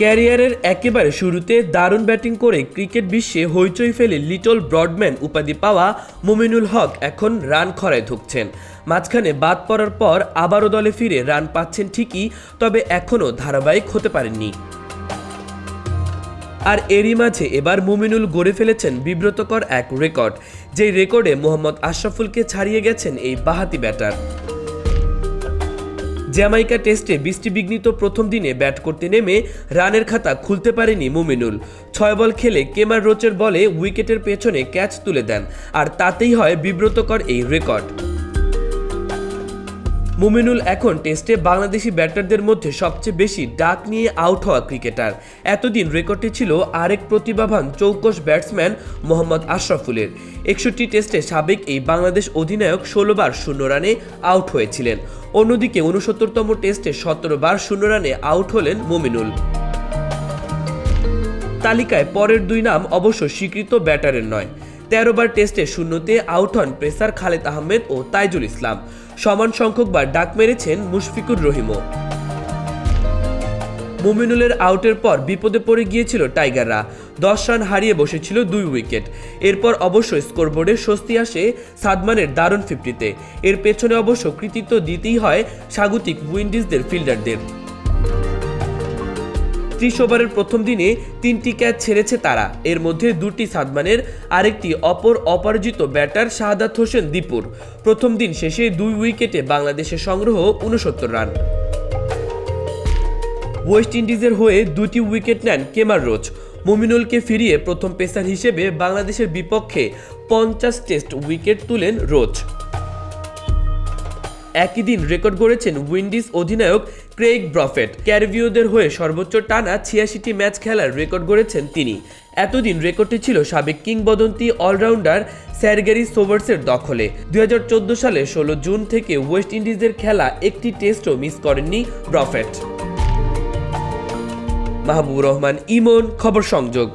ক্যারিয়ারের একেবারে শুরুতে দারুণ ব্যাটিং করে ক্রিকেট বিশ্বে হইচই ফেলে লিটল ব্রডম্যান উপাধি পাওয়া মুমিনুল হক এখন রান খরায় ধুকছেন। মাঝখানে বাদ পড়ার পর আবারও দলে ফিরে রান পাচ্ছেন ঠিকই, তবে এখনও ধারাবাহিক হতে পারেননি। আর এরই মাঝে এবার মুমিনুল গড়ে ফেলেছেন বিব্রতকর এক রেকর্ড, যেই রেকর্ডে মোহাম্মদ আশরাফুলকে ছাড়িয়ে গেছেন এই বাহাতি ব্যাটার। জ্যামাইকা টেস্টে বৃষ্টি বিঘ্নিত প্রথম দিনে ব্যাট করতে নেমে রানের খাতা খুলতে পারেনি মুমিনুল। ছয় বল খেলে কেমার রোচের বলে উইকেটের পেছনে ক্যাচ তুলে দেন, আর তাতেই হয় বিব্রতকর এই রেকর্ড। মুমিনুল এখন টেস্টে বাংলাদেশি ব্যাটারদের মধ্যে সবচেয়ে বেশি ডাক নিয়ে আউট হওয়া ক্রিকেটার। এতদিন রেকর্ডটি ছিল আরেক প্রতিভাবান চৌকস ব্যাটসম্যান মোহাম্মদ আশরাফুলের। একষট্টি টেস্টে সাবেক এই বাংলাদেশ অধিনায়ক ষোলোবার শূন্য রানে আউট হয়েছিলেন। অন্যদিকে উনসত্তরতম টেস্টে সতেরো বার শূন্য রানে আউট হলেন মুমিনুল। তালিকায় পরের দুই নাম অবশ্য স্বীকৃত ব্যাটারের নয়। তেরো বার টেস্টে শূন্যতে আউট হন পেসার খালেদ আহমেদ ও তাইজুল ইসলাম। সমান সংখ্যক বার ডাক মেরেছেন মুশফিকুর রহিমও। মুমিনুলের আউটের পর বিপদে পড়ে গিয়েছিল টাইগাররা। দশ রান হারিয়ে বসেছিল দুই উইকেট। এরপর অবশ্য স্কোরবোর্ডে স্বস্তি আসে সাদমানের দারুণ ফিফটিতে। এর পেছনে অবশ্য কৃতিত্ব দিতেই হয় স্বাগতিক উইন্ডিজদের ফিল্ডারদের। ত্রিশ ওভারের প্রথম দিনে তিনটি ক্যাচ ছেড়েছে তারা। এর মধ্যে দুটি সাদমানের, আরেকটি অপর অপরাজিত ব্যাটার শাহাদাত হোসেন দীপুর। প্রথম দিন শেষে দুই উইকেটে বাংলাদেশের সংগ্রহ উনসত্তর রান। ওয়েস্ট ইন্ডিজের হয়ে দুটি উইকেট নেন কেমার রোজ। মুমিনুলকে ফিরিয়ে প্রথম পেসার হিসেবে বাংলাদেশের বিপক্ষে পঞ্চাশ টেস্ট উইকেট তুলেন রোজ। একই দিন রেকর্ড গড়েছেন উইন্ডিজ অধিনায়ক ক্রেইগ ব্রফেট ক্যারভিওদের হয়ে সর্বোচ্চ টানা ছিয়াশিটি ম্যাচ খেলার রেকর্ড গড়েছেন তিনি। এতদিন রেকর্ডটি ছিল সাবেক কিংবদন্তি অলরাউন্ডার স্যারগেরি সোভার্সের দখলে। দু হাজার চোদ্দ সালে ষোলো জুন থেকে ওয়েস্ট ইন্ডিজের খেলা একটি টেস্টও মিস করেননি ব্রফেট। মাহবুব রহমান, ইমন, খবর সংযোগ।